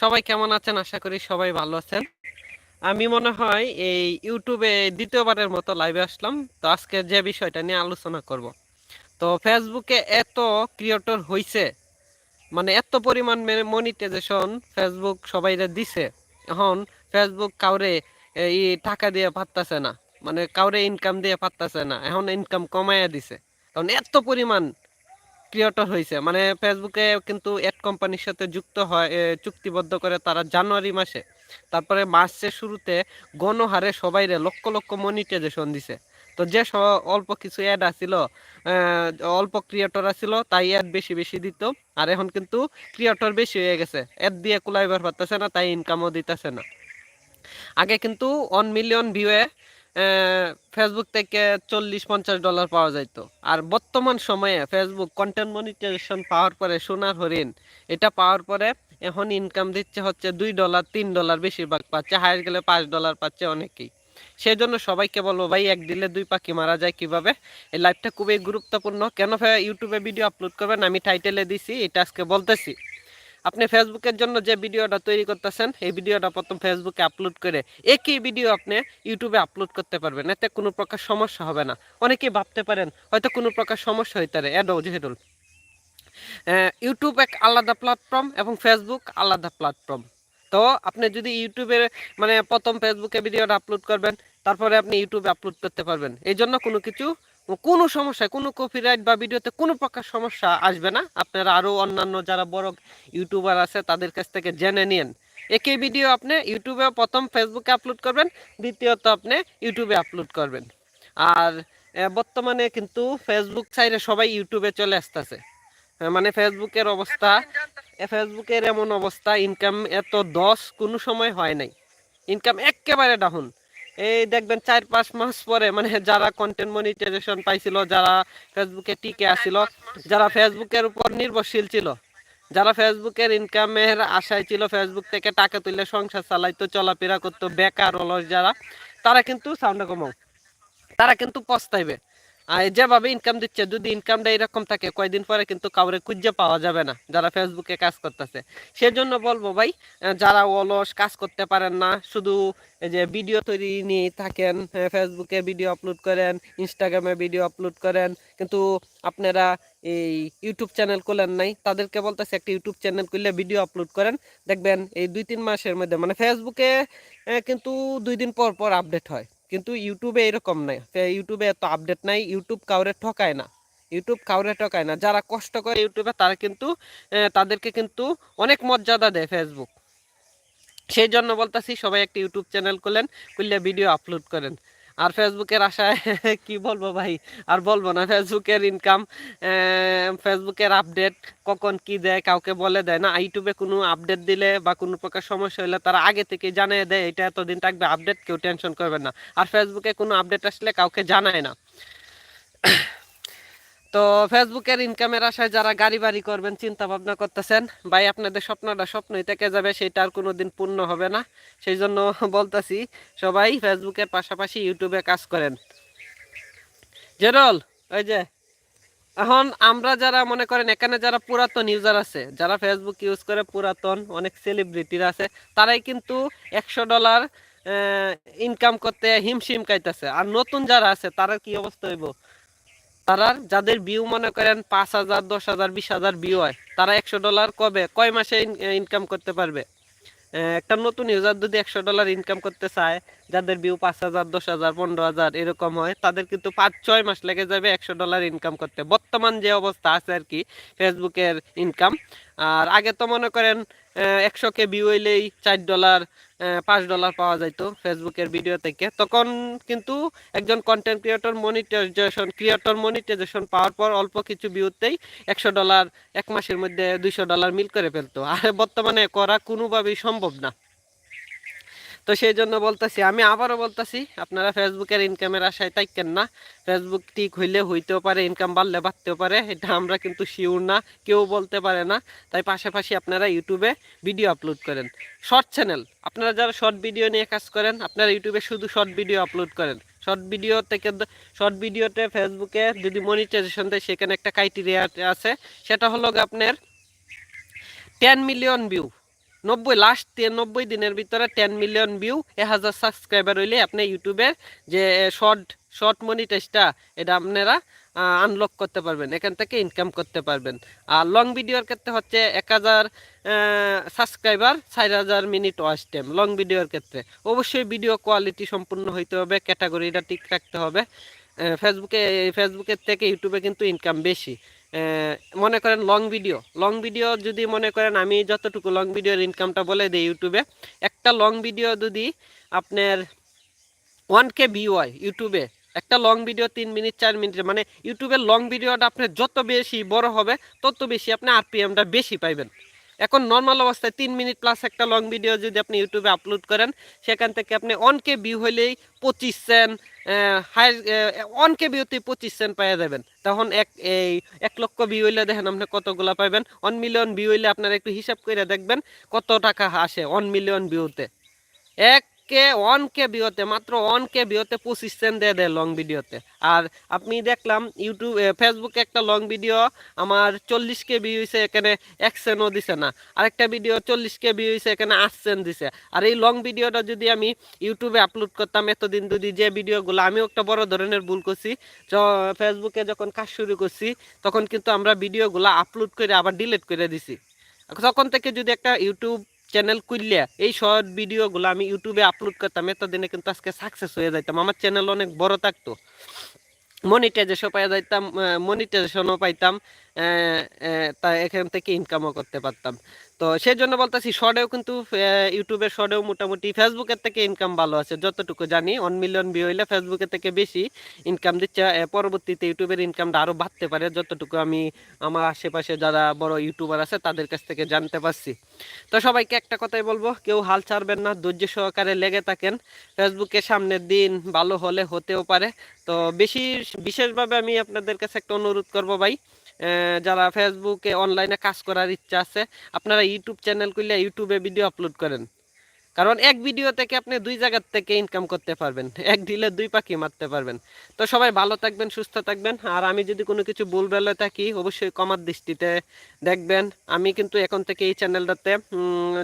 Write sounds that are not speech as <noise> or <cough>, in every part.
সবাই কেমন আছেন? আশা করি সবাই ভালো আছেন। আমি মনে হয় এই ইউটিউবে দ্বিতীয়বারের মতো লাইভে আসলাম। তো আজকে যে বিষয়টা নিয়ে আলোচনা করব। তো ফেসবুকে এত ক্রিয়েটর হইছে মানে এত পরিমাণ মনিটাইজেশন ফেসবুক সবাইরে দিছে। এখন ফেসবুক কাউরে এই টাকা দিয়ে পারতাছে না মানে কাউরে ইনকাম দিয়ে পারতাছে না, এখন ইনকাম কমাইয়া দিছে। কারণ এত পরিমাণ ক্রিয়েটর হয়েছে মানে ফেসবুকে কিন্তু এড কোম্পানির সাথে যুক্ত হয় চুক্তিবদ্ধ করে তারা জানুয়ারি মাসে। তারপরে মার্চের শুরুতে গণহারে সবাইরে লক্ষ লক্ষ মনিটাইজেশন দিছে। তো যে অল্প কিছু অ্যাড আসিল অল্প ক্রিয়েটর আসিল তাই অ্যাড বেশি বেশি দিত। আর এখন কিন্তু ক্রিয়েটর বেশি হয়ে গেছে। অ্যাড দিয়ে কুলাইবার পারতেছে না, তাই ইনকামও দিতেছে না। আগে কিন্তু ওয়ান মিলিয়ন ভিউয়ে ফেসবুক থেকে চল্লিশ পঞ্চাশ ডলার পাওয়া যাইত। আর বর্তমান সময়ে ফেসবুক কন্টেন্ট মনিটাইজেশন পাওয়ার পরে সোনার হরিণ, এটা পাওয়ার পরে এখন ইনকাম দিচ্ছে হচ্ছে দুই ডলার তিন ডলার বেশিরভাগ পাচ্ছে হায়ার গেলে পাঁচ ডলার পাচ্ছে অনেকেই। সেই জন্য সবাইকে বলব ভাই, এক দিলে দুই পাখি মারা যায় কীভাবে? এই লাইভটা খুবই গুরুত্বপূর্ণ। কেন ইউটিউবে ভিডিও আপলোড করবেন? আমি টাইটেলে দিছি, এটা আজকে বলতেছি। আপনি ফেসবুকের জন্য যে ভিডিওটা তৈরি করতেছেন, এই ভিডিওটা প্রথম ফেসবুকে আপলোড করে একই ভিডিও আপনি ইউটিউবে আপলোড করতে পারবেন। এতে কোনো প্রকার সমস্যা হবে না। অনেকেই ভাবতে পারেন, হয়তো কোনো প্রকার সমস্যা হইতে পারে। অ্যাডও যেহেতু ইউটিউব এক আলাদা প্ল্যাটফর্ম এবং ফেসবুক আলাদা প্ল্যাটফর্ম তো আপনি যদি ইউটিউবে মানে প্রথম ফেসবুকে ভিডিওটা আপলোড করবেন, তারপরে আপনি ইউটিউবে আপলোড করতে পারবেন। এই জন্য কোনো কিছু কোনো সমস্যা, কোনো কপিরাইট বা ভিডিওতে কোনো প্রকার সমস্যা আসবে না। আপনারা আরও অন্যান্য যারা বড় ইউটিউবার আছে, তাদের কাছ থেকে জেনে নিন। একই ভিডিও আপনি ইউটিউবে প্রথম ফেসবুকে আপলোড করবেন, দ্বিতীয়ত আপনি ইউটিউবে আপলোড করবেন। আর বর্তমানে কিন্তু ফেসবুক সাইডে সবাই ইউটিউবে চলে আসতেছে। মানে ফেসবুকের অবস্থা ফেসবুকের এমন অবস্থা ইনকাম এত দশ কোনো সময় হয় নাই। ইনকাম একেবারে ডাউন এই দেখবেন চার পাঁচ মাস পরে মানে যারা কন্টেন্ট মনিটাইজেশন পাইছিল, যারা ফেসবুকে টিকে আসছিল যারা ফেসবুকের উপর নির্ভরশীল ছিল, যারা ফেসবুকের ইনকামের আশায় ছিল ফেসবুক থেকে টাকা তুলে সংসার চালাইতো, চলাফেরা করতো, বেকার অলস যারা, তারা কিন্তু সাউন্ড কমাও তারা কিন্তু পস্তাইবে। যেভাবে ইনকাম দিচ্ছে, যদি ইনকামটা এরকম থাকে, কয়দিন পরে কিন্তু কাউরে খুঁজে পাওয়া যাবে না, যারা ফেসবুকে কাজ করতেছে। সেজন্য বলব ভাই যারা অলস কাজ করতে পারেন না, শুধু যে ভিডিও তৈরি নিয়ে থাকেন ফেসবুকে ভিডিও আপলোড করেন ইনস্টাগ্রামে ভিডিও আপলোড করেন, কিন্তু আপনারা এই ইউটিউব চ্যানেল করলেন নাই, তাদেরকে বলতেছে একটা ইউটিউব চ্যানেল করলে ভিডিও আপলোড করেন। দেখবেন এই দুই তিন মাসের মধ্যে মানে ফেসবুকে কিন্তু দুই দিন পর পর আপডেট হয়। কিন্তু ইউটিউবে এরকম নাই। ইউটিউবে এত আপডেট নাই ইউটিউব কাউরে ঠকায় না। ইউটিউব কাউরে ঠকায় না। যারা কষ্ট করে ইউটিউবে তারা কিন্তু তাদেরকে কিন্তু অনেক মর্যাদা দেয় ফেসবুক সেই জন্য বলতেছি, সবাই একটি ইউটিউব চ্যানেল করলেন করলে ভিডিও আপলোড করেন। আর ফেসবুকের আশায় <laughs> কি বলব ভাই? আর বলব না ফেসবুকের ইনকাম ফেসবুকের আপডেট কখন কি দেয়, কাউকে বলে দেয় না। ইউটিউবে কোনো আপডেট দিলে বা কোনো প্রকার সমস্যা হলে তারা আগে থেকে জানিয়ে দেয়, এটা এতদিন থাকবে আপডেট কেউ টেনশন করবেন না। আর ফেসবুকে কোনো আপডেট আসলে কাউকে জানায় না। তো ফেসবুকের ইনকামের আশায় যারা গাড়ি বাড়ি করবেন চিন্তা ভাবনা করতেছেন, ভাই আপনাদের স্বপ্নটা স্বপ্নই থেকে যাবে, সেটা আর কোনো দিন পূর্ণ হবে না। সেই জন্য <laughs> বলতেছি, সবাই ফেসবুকের পাশাপাশি ইউটিউবে কাজ করেন। জেরল ওই যে, এখন আমরা যারা মনে করেন, এখানে যারা পুরাতন ইউজার আছে, যারা ফেসবুক ইউজ করে পুরাতন, অনেক সেলিব্রিটির আছে, তারাই কিন্তু একশো ডলার ইনকাম করতে হিমশিম খাইতেছে। আর নতুন যারা আছে তারা কি অবস্থা হইব? তারা যাদের ভিউ মনে করেন পাঁচ হাজার, দশ হাজার, বিশ হাজার ভিউ হয়, তারা একশো ডলার কবে, কয় মাসে ইনকাম করতে পারবে? একটা নতুন ইউজার যদি একশো ডলার ইনকাম করতে চায়, যাদের ভিউ পাঁচ হাজার, দশ হাজার, পনেরো হাজার এরকম হয়, তাদের কিন্তু পাঁচ, ছয় মাস লেগে যাবে একশো ডলার ইনকাম করতে। বর্তমান যে অবস্থা আছে আর কি ফেসবুকের ইনকাম আর আগে তো মনে করেন একশো কে ভিউ হইলেই চার ডলার পাঁচ ডলার পাওয়া যাইতো ফেসবুকের ভিডিও থেকে। তখন কিন্তু একজন content creator monetization creator monetization পাওয়ার পর অল্প কিছু ভিউতেই একশো ডলার এক মাসের মধ্যে দুইশো ডলার মিল করে ফেলতো। আর বর্তমানে করা কোনোভাবেই সম্ভব না। তো সেই জন্য বলতেছি, আমি আবারও বলতেছি, আপনারা ফেসবুকের ইনকামের আশায় তাইকেন না। ফেসবুক ঠিক হইলে হইতেও পারে ইনকাম বাড়লে বাড়তেও পারে, এটা আমরা কিন্তু শিওর না, কেউ বলতে পারে না। তাই পাশাপাশি আপনারা ইউটিউবে ভিডিও আপলোড করেন। শর্ট চ্যানেল আপনারা যারা শর্ট ভিডিও নিয়ে কাজ করেন, আপনারা ইউটিউবে শুধু শর্ট ভিডিও আপলোড করেন। শর্ট ভিডিও থেকে শর্ট ভিডিওতে ফেসবুকে যদি মনিটাইজেশন দেয়, সেখানে একটা ক্রাইটেরিয়া আছে। সেটা হলো আপনার টেন মিলিয়ন ভিউ নব্বই লাস্ট নব্বই দিনের ভিতরে টেন মিলিয়ন ভিউ এ হাজার সাবস্ক্রাইবার হইলে আপনি ইউটিউবের যে শর্ট শর্ট মনিটাইজটা এটা আপনারা আনলক করতে পারবেন, এখান থেকে ইনকাম করতে পারবেন। আর লং ভিডিওর ক্ষেত্রে হচ্ছে এক হাজার সাবস্ক্রাইবার চার হাজার মিনিট ওয়াচ টাইম লং ভিডিওর ক্ষেত্রে। অবশ্যই ভিডিও কোয়ালিটি সম্পূর্ণ হইতে হবে ক্যাটাগরিটা ঠিক রাখতে হবে। ফেসবুকে ফেসবুকের থেকে ইউটিউবে কিন্তু ইনকাম বেশি। মনে করেন লং ভিডিও লং ভিডিও যদি মনে করেন আমি যতটুকু লং ভিডিওর ইনকামটা বলে দিই ইউটিউবে একটা লং ভিডিও যদি আপনার ওয়ান কে ভিউ হয় ইউটিউবে একটা লং ভিডিও তিন মিনিট চার মিনিট মানে ইউটিউবের লং ভিডিওটা আপনার যত বেশি বড় হবে, তত বেশি আপনি আরপিএমটা বেশি পাইবেন। এখন নর্মাল অবস্থায় তিন মিনিট প্লাস একটা লং ভিডিও যদি আপনি ইউটিউবে আপলোড করেন, সেখান থেকে আপনি ওয়ান কে ভিউ হলেই পঁচিশ সেন্ট ওয়ান কে ভিউতে পঁচিশ সেন্ট পাওয়া যাবেন। তখন এক, এই এক লক্ষ ভিউ হইলে দেখেন আপনি কতগুলো পাইবেন। অন মিলিয়ন ভিউ হইলে আপনারা একটু হিসাব করে দেখবেন কত টাকা আসে অন মিলিয়ন ভিউতে এক কে ওয়ান কে ভিওতে মাত্র ওয়ান কে ভিওতে পঁচিশ সেন্ট দিয়ে দেয় লং ভিডিওতে আর আপনি দেখলাম ইউটিউব ফেসবুকে একটা লং ভিডিও আমার চল্লিশ কে ভিউ হয়েছে এখানে এক সেন্টও দিছে না। আরেকটা ভিডিও চল্লিশ কে ভিউ হয়েছে এখানে আট সেন্ট দিছে। আর এই লং ভিডিওটা যদি আমি ইউটিউবে আপলোড করতাম, এতদিন যদি যে ভিডিওগুলো আমিও একটা বড় ধরনের ভুল করছি। ফেসবুকে যখন কাজ শুরু করছি, তখন কিন্তু আমরা ভিডিওগুলো আপলোড করে আবার ডিলিট করে দিছি। তখন থেকে যদি একটা ইউটিউব চ্যানেল খুললে, এই শর্ট ভিডিওগুলো আমি ইউটিউবে আপলোড করতাম, এতদিনে কিন্তু আজকে সাকসেস হয়ে যাইতাম। আমার চ্যানেল অনেক বড় থাকতো। মনিটাইজেশন পাই যাইতাম মনিটাইজেশনও পাইতাম তা এখান থেকে ইনকামও করতে পারতাম। তো সেই জন্য বলতেছি শর্টেও কিন্তু ইউটিউবের শর্টেও মোটামুটি ফেসবুকের থেকে ইনকাম ভালো আছে, যতটুকু জানি। ওয়ান মিলিয়ন ভিউ হইলে ফেসবুকের থেকে বেশি ইনকাম দিচ্ছে। পরবর্তীতে ইউটিউবের ইনকামটা আরও বাড়তে পারে, যতটুকু আমি আমার আশেপাশে যারা বড় ইউটিউবার আছে, তাদের কাছ থেকে জানতে পারছি। তো সবাইকে একটা কথাই বলব, কেউ হাল ছাড়বেন না, ধৈর্য সহকারে লেগে থাকেন। ফেসবুকে সামনের দিন ভালো হলে হতেও পারে। তো বেশি, বিশেষভাবে আমি আপনাদের কাছে একটা অনুরোধ করব ভাই যারা ফেসবুকে অনলাইনে কাজ করার ইচ্ছা আছে, আপনারা ইউটিউব চ্যানেল করলে ইউটিউবে ভিডিও আপলোড করেন। কারণ এক ভিডিও থেকে আপনি দুই জায়গার থেকে ইনকাম করতে পারবেন। এক ডিলে দুই পাখি মারতে পারবেন। তো সবাই ভালো থাকবেন, সুস্থ থাকবেন। আর আমি যদি কোনো কিছু ভুল বেলে থাকি, অবশ্যই কমার দৃষ্টিতে দেখবেন। আমি কিন্তু এখন থেকে এই চ্যানেলটাতে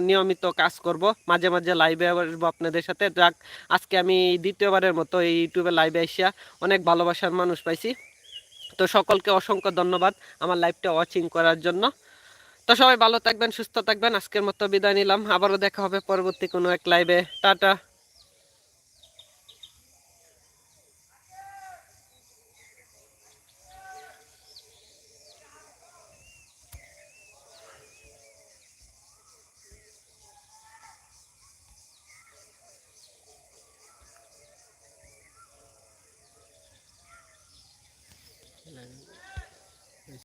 নিয়মিত কাজ করব। মাঝে মাঝে লাইভে আসব আপনাদের সাথে। যাক, আজকে আমি দ্বিতীয়বারের মতো এই ইউটিউবে লাইভে আসিয়া অনেক ভালোবাসার মানুষ পাইছি। তো সকলকে অসংখ্য ধন্যবাদ আমার লাইভটা ওয়াচিং করার জন্য। তো সবাই ভালো থাকবেন, সুস্থ থাকবেন। আজকের মতো বিদায় নিলাম। আবারও দেখা হবে পরবর্তী কোনো এক লাইভে টাটা।